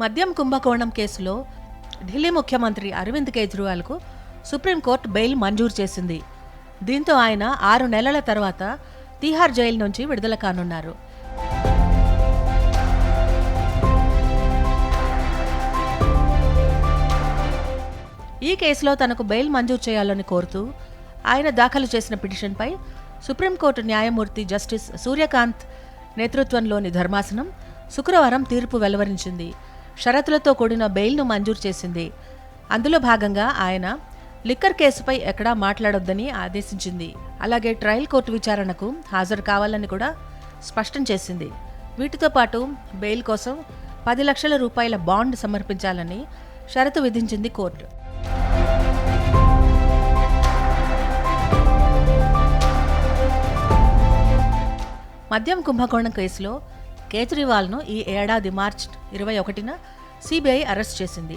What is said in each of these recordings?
మద్యం కుంభకోణం కేసులో ఢిల్లీ ముఖ్యమంత్రి అరవింద్ కేజ్రీవాల్కు సుప్రీంకోర్టు బెయిల్ మంజూరు చేసింది. దీంతో ఆయన ఆరు నెలల తర్వాత తీహార్ జైలు నుంచి విడుదల కానున్నారు. ఈ కేసులో తనకు బెయిల్ మంజూరు చేయాలని కోరుతూ ఆయన దాఖలు చేసిన పిటిషన్పై సుప్రీంకోర్టు న్యాయమూర్తి జస్టిస్ సూర్యకాంత్ నేతృత్వంలోని ధర్మాసనం శుక్రవారం తీర్పు వెలువరించింది. షరతులతో కూడిన బెయిల్ను మంజూరు చేసింది. అందులో భాగంగా ఆయన లిక్కర్ కేసుపై ఎక్కడా మాట్లాడొద్దని ఆదేశించింది. అలాగే ట్రయల్ కోర్టు విచారణకు హాజరు కావాలని కూడా స్పష్టం చేసింది. వీటితో పాటు బెయిల్ కోసం పది లక్షల రూపాయల బాండ్ సమర్పించాలని షరతు విధించింది కోర్టు. మద్యం కుంభకోణం కేసులో కేజ్రీవాల్ను ఈ ఏడాది మార్చ్ ఇరవై ఒకటిన సిబిఐ అరెస్ట్ చేసింది.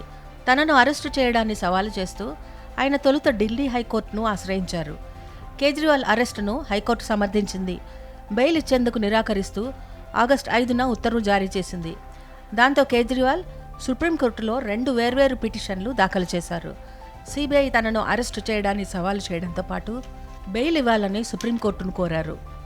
తనను అరెస్టు చేయడాన్ని సవాలు చేస్తూ ఆయన తొలుత ఢిల్లీ హైకోర్టును ఆశ్రయించారు. కేజ్రీవాల్ అరెస్టును హైకోర్టు సమర్థించింది. బెయిల్ ఇచ్చేందుకు నిరాకరిస్తూ ఆగస్టు ఐదున ఉత్తర్వు జారీ చేసింది. దాంతో కేజ్రీవాల్ సుప్రీంకోర్టులో రెండు వేర్వేరు పిటిషన్లు దాఖలు చేశారు. సిబిఐ తనను అరెస్టు చేయడాన్ని సవాలు చేయడంతో పాటు బెయిల్ ఇవ్వాలని సుప్రీంకోర్టును కోరారు.